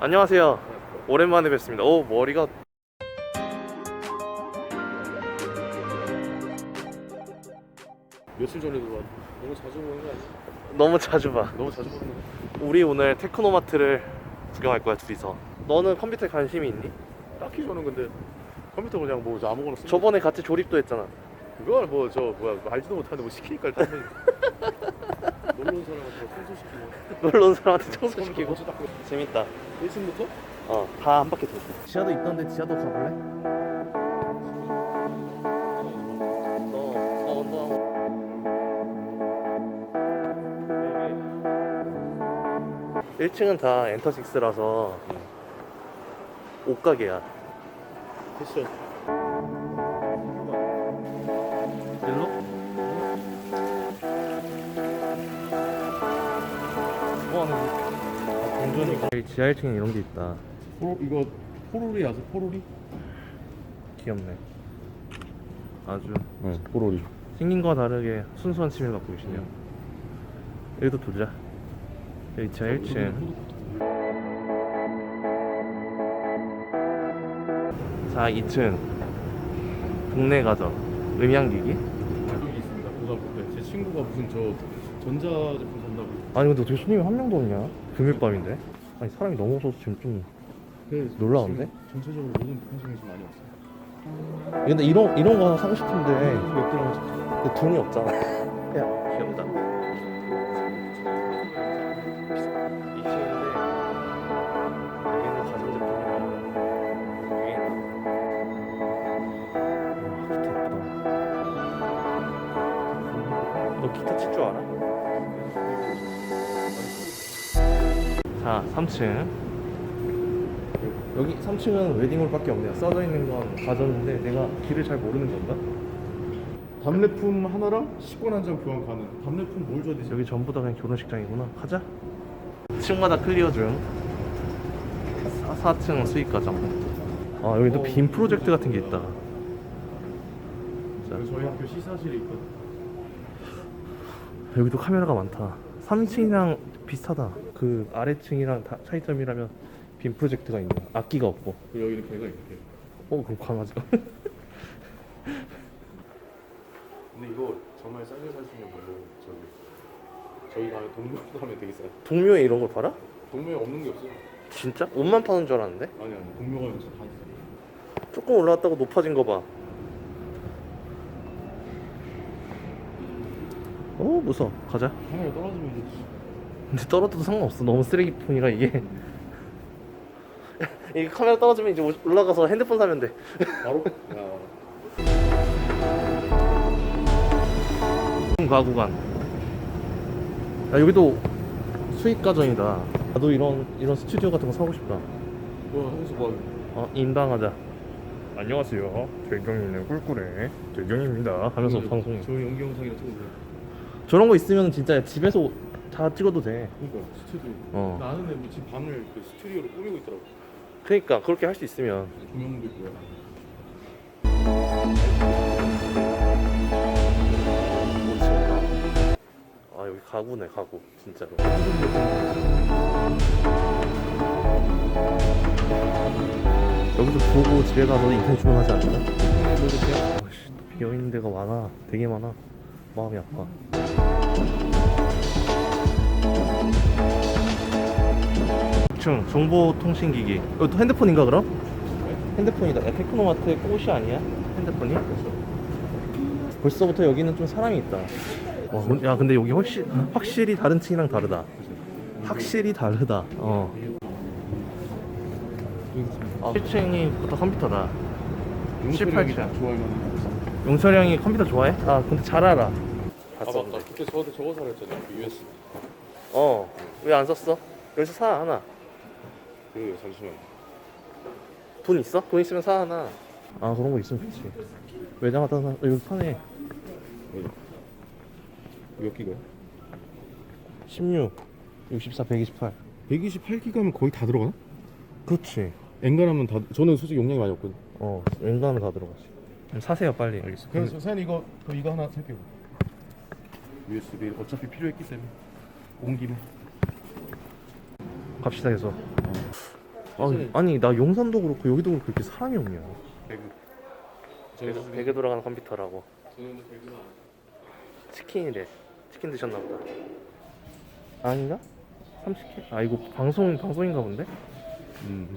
안녕하세요. 오랜만에 뵙습니다. 오 머리가 며칠 전에도 와 너무 자주 보는 거 아니야? 너무 자주 봐. 너무 자주 보는 거 우리 오늘 테크노마트를 구경할 거야 둘이서. 너는 컴퓨터에 관심이 있니? 딱히 저는 근데 컴퓨터 그냥 뭐 아무거나 쓰는 저번에 같이 조립도 했잖아. 그걸 뭐 저 뭐야 알지도 못하는데 뭐 시키니까 일단 놀러 온 사람한테 청소시키고 온 사람한테 청소시키고. 재밌다. 1층부터? 어, 다 한 바퀴 돌고. 지하도 있던데 지하도 가볼래? 너, 너 운동하고. 이게 1층은 다 엔터식스라서 옷가게야. 패션 와, 공존이가. 지하 1층에 이런 게 있다. 포로 이거 포로리 아세요? 포로리? 귀엽네. 아주 네 포로리 생긴 거와 다르게 순수한 취미를 갖고 계시네요. 여기도 돌자. 여기 지하 1층. 자, 2층. 국내 가전. 음향기기? 여기 있습니다 고등학교 때제 친구가 무슨 저 전자제품 산다고 아니 근데 어떻게 손님이 한 명도 없냐? 금요일밤인데? 아니 사람이 너무 없어서 지금 좀 그래서 놀라운데? 지금 전체적으로 모든 펜션이 좀 많이 없어요 근데 이런 이런 거 하나 사고 싶은데 몇 개랑 진짜 근데 돈이 없잖아. 야 귀엽다. 이 시인데 여기는 가전제품이 많아. 여기 와 기타 예쁘다. 너 기타 칠 줄 알아? 자 3층. 여기 3층은 웨딩홀밖에 없네요. 써져 있는 건 가전인데 내가 길을 잘 모르는 건가? 답례품 하나랑 식권 한 장 교환 가능 답례품 뭘 줘야 되지? 여기 전부 다 그냥 결혼식장이구나. 가자. 층마다 클리어 중. 4, 4층 수익 과정. 아 여기 또빔 프로젝트 같은 게 있다. 자, 여기 저희 학교 시사실에 있거든 여기도 카메라가 많다. 3층이랑 비슷하다. 그 아래층이랑 다 차이점이라면 빔 프로젝트가 있네. 악기가 없고. 여기는 개가 있게 어 그럼 강아지가. 근데 이거 정말 싸게 살 수 있는 걸로 저기 저희 가면 동묘 가면 되게 싸요 동묘에 이런 걸 팔아? 동묘에 없는 게 없어요 진짜? 옷만 파는 줄 알았는데? 아니 아니 동묘 가면 진짜 다 있어요 조금 올라왔다고 높아진 거 봐. 어 무서워. 가자. 카메라 떨어지면 이제 근데 떨어져도 상관없어. 너무 쓰레기폰이라 이게. 이게 카메라 떨어지면 이제 오- 올라가서 핸드폰 사면 돼. 바로 야 가구간. 야 여기도 수익 가전이다. 나도 이런 이런 스튜디오 같은 거 사고 싶다. 뭐 하면서 뭐어 인방하자. 안녕하세요. 대경이네 꿀꿀해. 대경입니다. 하면서 방송이. 저 연기 영상이랑 찍어도 돼 저런 거 있으면 진짜 집에서 다 찍어도 돼. 그러니까 스튜디오 어. 나 아는 애뭐집 방을 그 스튜디오로 꾸미고 있더라고 그러니까 그렇게 할 수 있으면. 조명도 있고요 아 여기 가구네 가구 진짜로. 여기서 보고 집에 가서 인터넷 주문하지 않나? 아씨 또 비어 있는 데가 많아. 되게 많아. 마음이 아파. 층 정보통신기기. 이거 또 핸드폰인가 그럼? 핸드폰이다. 야, 테크노마트의 꽃이 아니야? 핸드폰이? 벌써부터 여기는 좀 사람이 있다. 와, 근- 야 근데 여기 확실 확실히 다른 층이랑 다르다. 확실히 다르다. 어. 아, 1층이 부터 컴퓨터다. 18 층. 좋아하는 용철이 형이 컴퓨터 좋아해? 아 근데 잘 알아. 아 맞다 그때 저한테 저거 사라 했잖아요 그 USB 어. 왜안 썼어? 여기서 사 하나. 그 잠시만 돈 있어? 돈 있으면 사 하나. 아 그런 거 있으면 좋지. 매장 하다 사. 어, 여기 파네. 몇 기가요? 16, 64, 128. 128기가면 거의 다 들어가나? 그렇지. 엔간하면 다 저는 솔직히 용량이 많이 없거든 어. 웬간하면 다 들어가지. 사세요 빨리. 알겠어. 그래서 사연 이거 그럼 이거 하나 살게요 USB 어차피 필요했기 때문에 온 김에 갑시다 계속. 아, 아니 나 용산도 그렇고 여기도 그렇고 이렇게 사람이 없냐 배그. 배그, 배그 돌아가는 컴퓨터라고 저는 배그가 치킨이래 치킨 드셨나 보다 아닌가? 30킬? 아 이거 방송, 방송인가 본데? 음.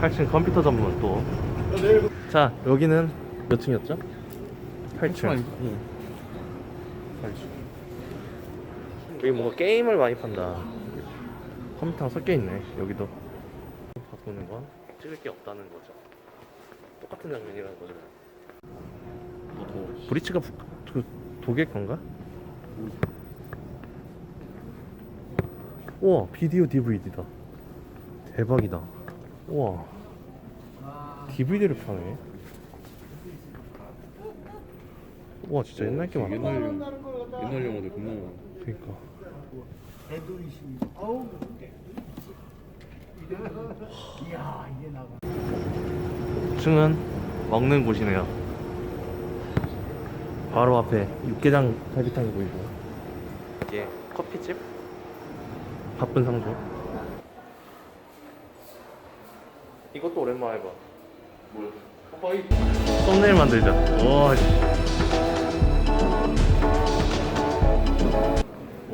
8층 컴퓨터 전문 또 자 여기는 몇 층이었죠? 8층. 아니고? 응. 여기 뭔가 게임을 많이 판다. 컴퓨터랑 섞여 있네 여기도. 바꾸는 건 찍을 게 없다는 거죠. 똑같은 장면이라는 거죠. 브리츠가 부, 그 독일 건가? 우와 비디오 DVD다. 대박이다. 우와. DVD를 파네 우 와 진짜 옛날 게 많다. 옛날 영 옛날 영화들 겁나 많아. 그니까. 이야 이게 나가. 층은 먹는 곳이네요. 바로 앞에 육개장 갈비탕이 보이고 이게 커피집? 바쁜 상조. 이것도 오랜만에 봐. 뭘? 썸네일 만들자. 와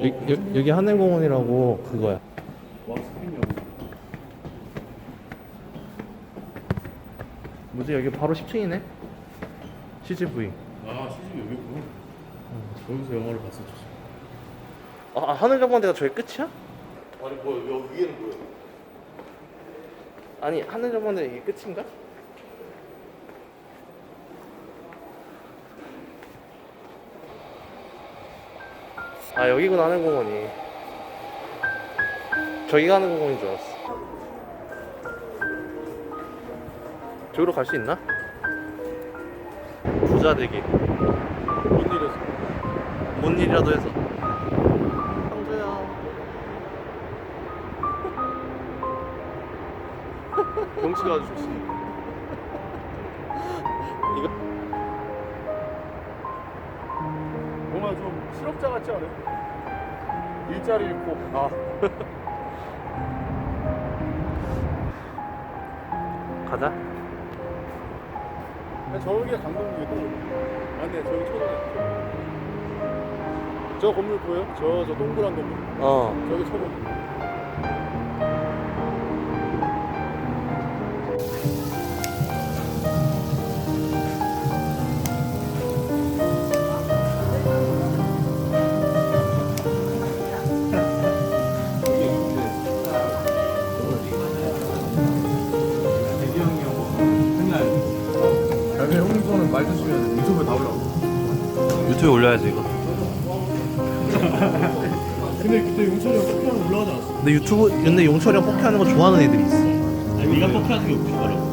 여, 여, 여기 하늘공원이라고 그거야. 뭐지 여기 바로 10층이네 CGV 아 시즌 여기 있구나. 거기서 영화를 봤었지. 아, 아 하늘정원대가 저기 끝이야? 아니 뭐야 여기 위에는 뭐야? 아니 하늘정원대 이게 끝인가? 아 여기구나 하늘공원이 저기가 하늘공원인 줄 알았어 저기로 갈 수 있나? 부자 되기 뭔 일이었어? 뭔 일이라도 해서 상조야 경치가 아주 좋지. 이거 뭔가 좀 실업자 같지 않아? 일자리 잃고. 아. 가자. 저기가 강동구이고 맞네 저기 초등학교. 저 건물 보여? 저저 동그란 건물. 어. 저기 초등 말 드시면 유튜브에 다 올라오고. 유튜브에 올려야지 이거 근데 그때 용철이 형 커피하면 올라가지 않았어? 근데 유튜브 근데 용철이 형 뽑기 하는 거 좋아하는 애들이 있어 아니 네가 커피하는 게 웃기더라고.